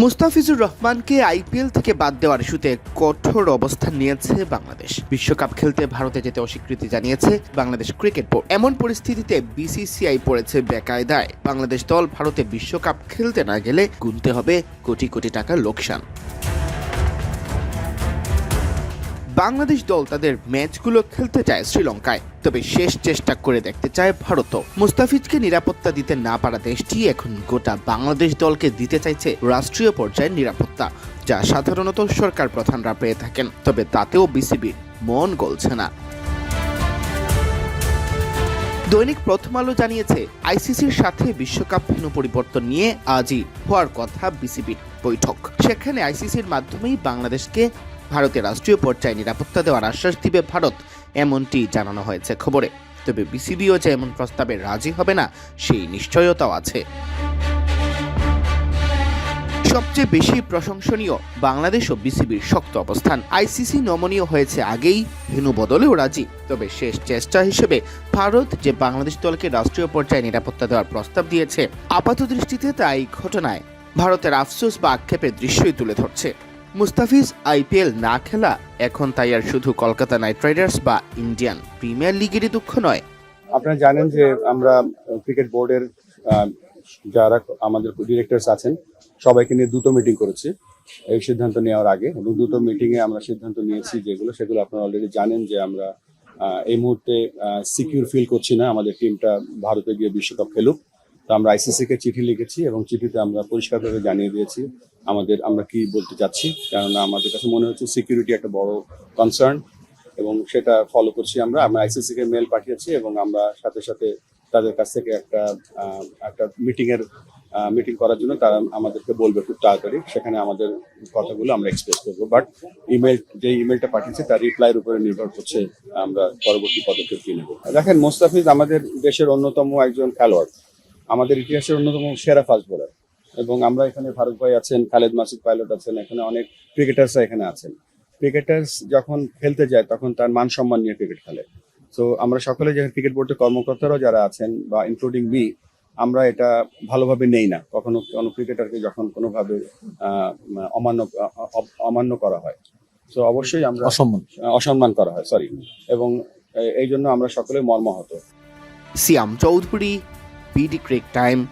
মুস্তাফিজুর রহমানকে আইপিএল থেকে বাদ দেওয়ার ইস্যুতে কঠোর অবস্থান নিয়েছে বাংলাদেশ। বিশ্বকাপ খেলতে ভারতে যেতে অস্বীকৃতি জানিয়েছে বাংলাদেশ ক্রিকেট বোর্ড। এমন পরিস্থিতিতে বিসিসিআই পড়েছে বেকায়দায়। বাংলাদেশ দল ভারতে বিশ্বকাপ খেলতে না গেলে গুনতে হবে কোটি কোটি টাকার লোকসান। বাংলাদেশ দল তাদের ম্যাচগুলো খেলতে চায় শ্রীলঙ্কায়, তবে শেষ চেষ্টা করে দেখতে চায় ভারতও। মুস্তাফিজকে নিরাপত্তা দিতে না পারা দেশটি এখন গোটা বাংলাদেশ দলকে দিতে চাইছে রাষ্ট্রীয় পর্যায়ের নিরাপত্তা, যা সাধারণত সরকার প্রধানরা পেয়ে থাকেন, তবে তাতেও বিসিবির মন গলছে না। দৈনিক প্রথম আলো জানিয়েছে, আইসিসির সাথে বিশ্বকাপ ভেন্যু পরিবর্তন নিয়ে আজই হওয়ার কথা বিসিবির বৈঠক। সেখানে আইসিসির মাধ্যমেই বাংলাদেশকে ভারতের রাষ্ট্রীয় পর্যায়ে নিরাপত্তা দেওয়ার আশ্বাস দিবে ভারত, এমনটি জানানো হয়েছে খবরে। তবে বিসিবিও যে এমন প্রস্তাবে রাজি হবে না, সেই নিশ্চয়তাও আছে। সবচেয়ে বেশি প্রশংসনীয় বাংলাদেশ ও বিসিবির শক্ত অবস্থান। আইসিসি নমনীয় হয়েছে আগেই ভেনু বদলেও রাজি। তবে শেষ চেষ্টা হিসেবে ভারত যে বাংলাদেশ দলকে রাষ্ট্রীয় পর্যায়ে নিরাপত্তা দেওয়ার প্রস্তাব দিয়েছে আপাত দৃষ্টিতে তাই ঘটনায় ভারতের আফসোস বা আক্ষেপের দৃশ্যই তুলে ধরছে। মুস্তাফিজ আইপিএল না খেলা, এখন তাই আর শুধু কলকাতা নাইট রাইডার্স বা ইন্ডিয়ান প্রিমিয়ার লিগেরই দুঃখ নয়। আপনারা জানেন যে আমরা ক্রিকেট বোর্ডের যারা আমাদের ডিরেক্টরস আছেন, সবাইকে নিয়ে দুটো মিটিং করেছি। এই সিদ্ধান্ত নেওয়ার আগে এবং দুটো মিটিংয়ে আমরা সিদ্ধান্ত নিয়েছি যেগুলো, সেগুলো আপনারা অলরেডি জানেন যে আমরা এই মুহূর্তে সিকিউর ফিল করছি না। আমাদের টিমটা ভারতে গিয়ে বিশ্বকাপ খেলুক। তো আমরা আইসিসি কে চিঠি লিখেছি এবং চিঠিতে আমরা পরিষ্কারভাবে জানিয়ে দিয়েছি আমাদের, আমরা কি বলতে চাচ্ছি। কেননা আমাদের কাছে মনে হচ্ছে সিকিউরিটি একটা বড় কনসার্ন এবং সেটা ফলো করছি আমরা। আমরা আইসিসি কে মেল পাঠিয়েছি এবং আমরা সাথে সাথে তাদের কাছ থেকে একটা একটা মিটিং এর মিটিং করার জন্য তারা আমাদেরকে বলবে খুব তাড়াতাড়ি। সেখানে আমাদের কথাগুলো আমরা এক্সপ্রেস করব। বাট ইমেল যে ইমেলটা পাঠিয়েছে তার রিপ্লাইয়ের উপরে নির্ভর করছে আমরা পরবর্তী পদক্ষেপ কি নেব। দেখেন, মোস্তাফিজ আমাদের দেশের অন্যতম একজন খেলোয়াড়। আমাদের ইতিহাসের অন্যতম সেরা ফাস্ট বোলার এবং আমরা এখানে ফারুক ভাই আছেন খালেদ মাসুদ পাইলট আছেন এখানে অনেক ক্রিকেটার্সরা এখানে আছেন। ক্রিকেটার্স যখন খেলতে যায় তখন তার মান সম্মান নিয়ে ক্রিকেট খেলে। তো আমরা সকলে যে ক্রিকেট বোর্ডের কর্মকর্তারাও যারা আছেন বা ইনক্লুডিং মি আমরা এটা ভালোভাবে নেই না। কখনো কোনো ক্রিকেটারকে যখন কোনোভাবে আহ, অমান্য অমান্য করা হয়। তো অবশ্যই আমরা অসম্মান। অসম্মান করা হয় সরি এবং এই জন্য আমরা সকলে মর্মাহত। সিয়াম চৌধুরী PD Creek time.